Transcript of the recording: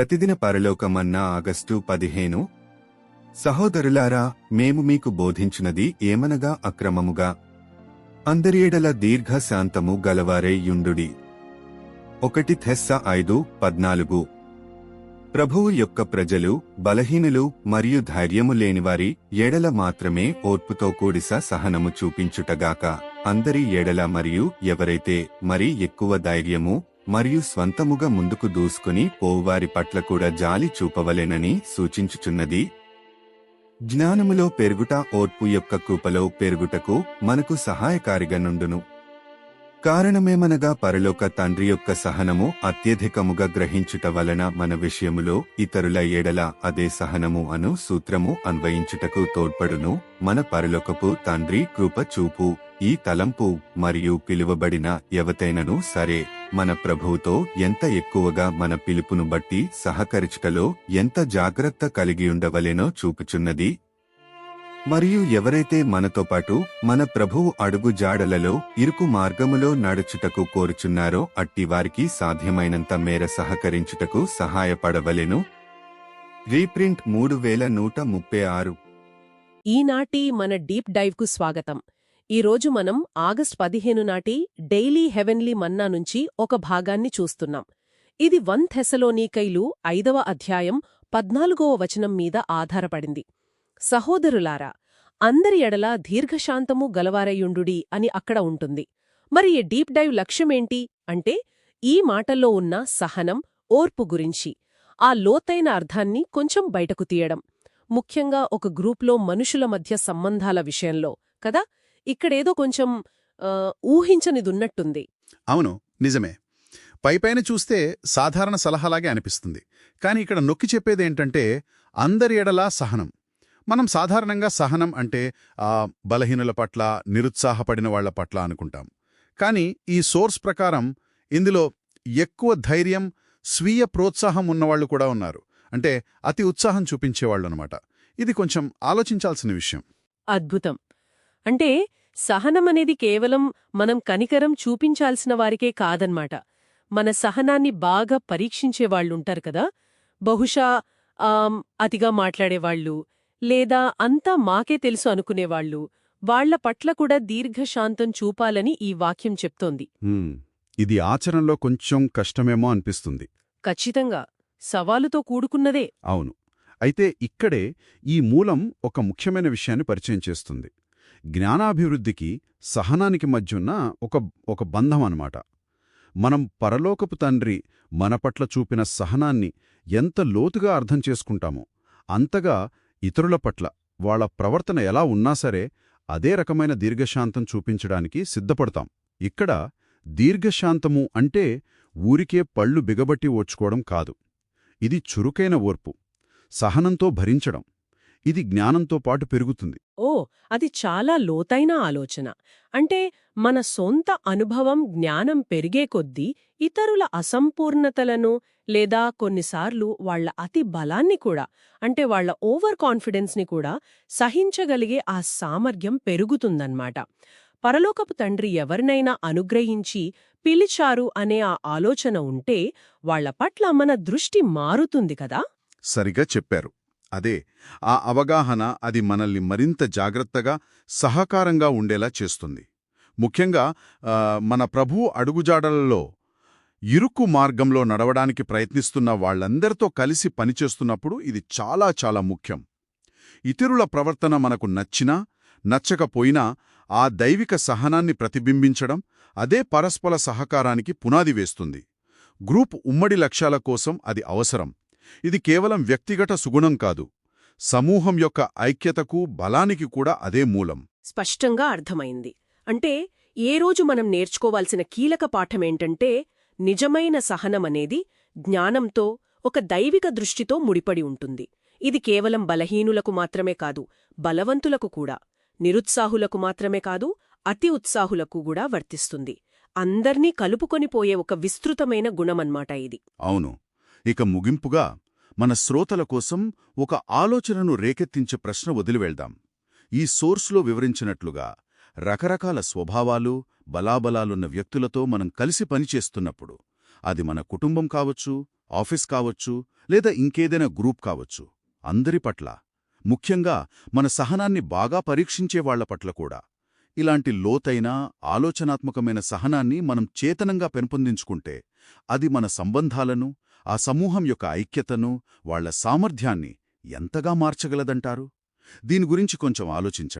ప్రతిదిన పరలోకమన్న August పదిహేను. సహోదరులారా మేము మీకు బోధించినది ఏమనగా అక్రమముగా? అందరి దీర్ఘశాంతము దీర్ఘ గలవారే యుండుడి. ఒకటి థెస్స ఐదు పద్నాలుగు. ప్రభువు యొక్క ప్రజలు బలహీనులు మరియు ధైర్యము లేనివారి ఎడల మాత్రమే ఓర్పుతో కూడిస సహనము చూపించుటగాక అందరి ఎడల మరియు ఎవరైతే మరి ఎక్కువ ధైర్యము మరియు స్వంతముగా ముందుకు దూసుకుని పోవారి పట్ల కూడా జాలి చూపవలెనని సూచించుచున్నది. జ్ఞానములో పెరుగుట ఓర్పు యొక్క కృపలో పెరుగుటకు మనకు సహాయకారిగా నుండును. కారణమేమనగా పరలోక తండ్రి యొక్క సహనము అత్యధికముగా గ్రహించుట వలన మన విషయములో ఇతరుల ఏడల అదే సహనము అను సూత్రము అన్వయించుటకు తోడ్పడును. మన పరలోకపు తండ్రి కృప చూపు ఈ తలంపు మరియు పిలువబడిన ఎవతైనను సరే మన ప్రభువుతో ఎంత ఎక్కువగా మన పిలుపును బట్టి సహకరించుటలో ఎంత జాగ్రత్త కలిగి ఉండవలెనో చూపుచున్నది. మరియు ఎవరైతే మనతో పాటు మన ప్రభువు అడుగు జాడలలో ఇరుకు మార్గములో నడుచుటకు కోరుచున్నారో అట్టి వారికి సాధ్యమైనంత మేర సహకరించుటకు సహాయపడవలెను. రీప్రింట్ మూడు వేల నూట ముప్పై ఆరు. ఈనాటి మన డీప్ డైవ్కు స్వాగతం. ఈరోజు మనం ఆగస్ట్ పదిహేను నాటి డైలీ హెవెన్లీ మన్నా నుంచి ఒక భాగాన్ని చూస్తున్నాం. ఇది వన్ థెసలోనీకైలు ఐదవ అధ్యాయం పద్నాలుగవ వచనం మీద ఆధారపడింది. సహోదరులారా అందరి ఎడల దీర్ఘశాంతము గలవారయుండుడి అని అక్కడ ఉంటుంది. మరి ఈ డీప్ డైవ్ లక్ష్యమేంటి? అంటే ఈ మాటల్లో ఉన్న సహనం ఓర్పు గురించి. ఆ లోతైన అర్థాన్ని కొంచెం బయటకు తీయడం. ముఖ్యంగా ఒక గ్రూప్లో మనుషుల మధ్య సంబంధాల విషయంలో కదా? ఇక్కడేదో కొంచెం ఆ, ఊహించనిదున్నట్టుంది. అవును నిజమే. పైపైన చూస్తే సాధారణ సలహాలాగే అనిపిస్తుంది. కానీ ఇక్కడ నొక్కి చెప్పేదేంటంటే అందరి ఎడలా సహనం. మనం సాధారణంగా సహనం అంటే బలహీనుల పట్ల నిరుత్సాహపడిన వాళ్ళ పట్ల అనుకుంటాం. కానీ ఈ సోర్స్ ప్రకారం ఇందులో ఎక్కువ ధైర్యం స్వీయ ప్రోత్సాహం ఉన్నవాళ్ళు కూడా ఉన్నారు. అంటే అతి ఉత్సాహం చూపించేవాళ్ళు అనమాట ఇది కొంచెం ఆలోచించాల్సిన విషయం. అద్భుతం. అంటే సహనమనేది కేవలం మనం కనికరం చూపించాల్సిన వారికే కాదన్మాట. మన సహనాన్ని బాగా పరీక్షించేవాళ్ళుంటారు కదా. బహుశా అతిగా మాట్లాడేవాళ్ళు లేదా అంతా మాకే తెలుసు అనుకునేవాళ్ళు వాళ్ళ పట్ల కూడా దీర్ఘశాంతం చూపాలని ఈ వాక్యం చెప్తోంది. ఇది ఆచరణలో కొంచెం కష్టమేమో అనిపిస్తుంది. ఖచ్చితంగా. సవాలుతో కూడుకున్నదే. అవును. అయితే ఇక్కడే ఈ మూలం ఒక ముఖ్యమైన విషయాన్ని పరిచయం చేస్తుంది. జ్ఞానాభివృద్ధికి సహనానికి మధ్యున్న ఒక ఒక బంధం అన్నమాట. మనం పరలోకపు తండ్రి మన పట్ల చూపిన సహనాన్ని ఎంత లోతుగా అర్థం చేసుకుంటామో అంతగా ఇతరుల పట్ల వాళ్ళ ప్రవర్తన ఎలా ఉన్నా సరే అదే రకమైన దీర్ఘశాంతం చూపించడానికి సిద్ధపడతాం. ఇక్కడ దీర్ఘశాంతము అంటే ఊరికే పళ్ళు బిగబట్టి ఓడ్చుకోవడం కాదు. ఇది చురుకైన ఓర్పు సహనంతో భరించడం. ఇది జ్ఞానంతో పాటు పెరుగుతుంది. ఓ అది చాలా లోతైన ఆలోచన. అంటే మన సొంత అనుభవం జ్ఞానం పెరిగే కొద్దీ ఇతరుల అసంపూర్ణతలను లేదా కొన్నిసార్లు వాళ్ళ అతి బలాన్ని కూడా అంటే వాళ్ళ ఓవర్ కాన్ఫిడెన్స్ని కూడా సహించగలిగే ఆ సామర్థ్యం పెరుగుతుందన్నమాట. పరలోకపు తండ్రి ఎవరినైనా అనుగ్రహించి పిలిచారు అనే ఆ ఆలోచన ఉంటే వాళ్ళ పట్ల మన దృష్టి మారుతుంది కదా? సరిగా చెప్పారు. అదే ఆ అవగాహన అది మనల్ని మరింత జాగ్రత్తగా సహకారంగా ఉండేలా చేస్తుంది. ముఖ్యంగా మన ప్రభువు అడుగుజాడలలో ఇరుకు మార్గంలో నడవడానికి ప్రయత్నిస్తున్న వాళ్ళందరితో కలిసి పనిచేస్తున్నప్పుడు ఇది చాలా చాలా ముఖ్యం. ఇతరుల ప్రవర్తన మనకు నచ్చినా నచ్చకపోయినా ఆ దైవిక సహనాన్ని ప్రతిబింబించడం అదే పరస్పర సహకారానికి పునాది వేస్తుంది. గ్రూప్ ఉమ్మడి లక్ష్యాల కోసం అది అవసరం. ఇది కేవలం వ్యక్తిగత సుగుణం కాదు. సమూహం యొక్క ఐక్యతకు బలానికి కూడా అదే మూలం. స్పష్టంగా అర్థమైంది. అంటే ఏ రోజు మనం నేర్చుకోవాల్సిన కీలక పాఠమేంటంటే నిజమైన సహనమనేది జ్ఞానంతో ఒక దైవిక దృష్టితో ముడిపడి ఉంటుంది. ఇది కేవలం బలహీనులకు మాత్రమే కాదు బలవంతులకు కూడా నిరుత్సాహులకు మాత్రమే కాదు అతి ఉత్సాహులకు కూడా వర్తిస్తుంది. అందర్నీ కలుపుకొని పోయే ఒక విస్తృతమైన గుణమన్మాట ఇది. అవును. ఇక ముగింపుగా మన శ్రోతల కోసం ఒక ఆలోచనను రేకెత్తించే ప్రశ్న వదిలివెళ్దాం. ఈ సోర్సులో వివరించినట్లుగా రకరకాల స్వభావాలు బలాబలాలున్న వ్యక్తులతో మనం కలిసి పనిచేస్తున్నప్పుడు అది మన కుటుంబం కావచ్చు ఆఫీస్ కావచ్చు లేదా ఇంకేదైనా గ్రూప్ కావచ్చు. అందరి పట్ల ముఖ్యంగా మన సహనాన్ని బాగా పరీక్షించే వాళ్ళ పట్ల కూడా. ఇలాంటి లోతైన ఆలోచనాత్మకమైన సహనాన్ని మనం చేతనంగా పెంపొందించుకుంటే అది మన సంబంధాలను ఆ సమూహం యొక్క ఐక్యతను వాళ్ళ సామర్థ్యాన్ని ఎంతగా మార్చగలదంటారు? దీని గురించి కొంచెం ఆలోచించండి.